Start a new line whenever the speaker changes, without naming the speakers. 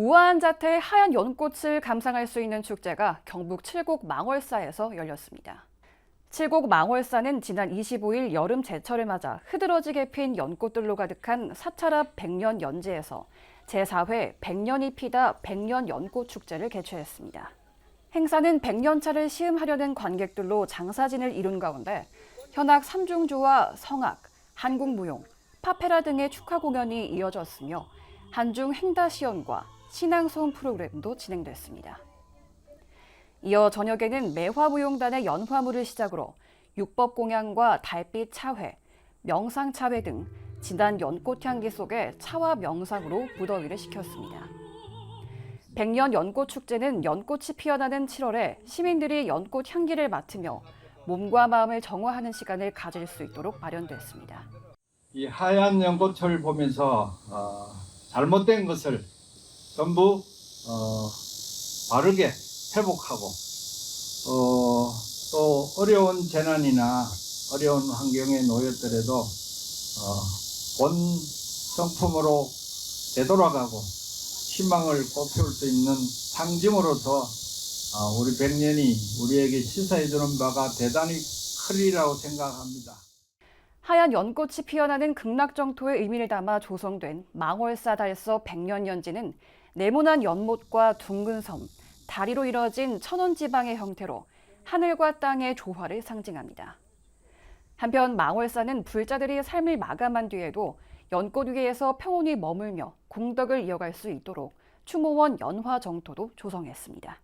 우아한 자태의 하얀 연꽃을 감상할 수 있는 축제가 경북 칠곡 망월사에서 열렸습니다. 칠곡 망월사는 지난 25일 여름 제철을 맞아 흐드러지게 핀 연꽃들로 가득한 사찰 앞 백년 연지에서 제4회 백년이 피다 백년 연꽃 축제를 개최했습니다. 행사는 100년차를 시음하려는 관객들로 장사진을 이룬 가운데 현악 삼중주와 성악, 한국무용, 파페라 등의 축하 공연이 이어졌으며 한중 행다시연과 신앙 소음 프로그램도 진행됐습니다. 이어 저녁에는 매화무용단의 연화무를 시작으로 육법 공양과 달빛 차회, 명상 차회 등 진한 연꽃 향기 속에 차와 명상으로 무더위를 식혔습니다. 백년 연꽃 축제는 연꽃이 피어나는 7월에 시민들이 연꽃 향기를 맡으며 몸과 마음을 정화하는 시간을 가질 수 있도록 마련됐습니다.
이 하얀 연꽃을 보면서 어, 잘못된 것을 전부 어, 바르게 회복하고 어, 또 어려운 재난이나 어려운 환경에 놓였더라도 어, 본 성품으로 되돌아가고 희망을 꽃피울 수 있는 상징으로서 어, 우리 백년이 우리에게 시사해주는 바가 대단히 크리라고 생각합니다.
하얀 연꽃이 피어나는 극락정토의 의미를 담아 조성된 망월사 달서 백년연지는 네모난 연못과 둥근 섬, 다리로 이뤄진 천원 지방의 형태로 하늘과 땅의 조화를 상징합니다. 한편 망월사는 불자들이 삶을 마감한 뒤에도 연꽃 위에서 평온히 머물며 공덕을 이어갈 수 있도록 추모원 연화 정토도 조성했습니다.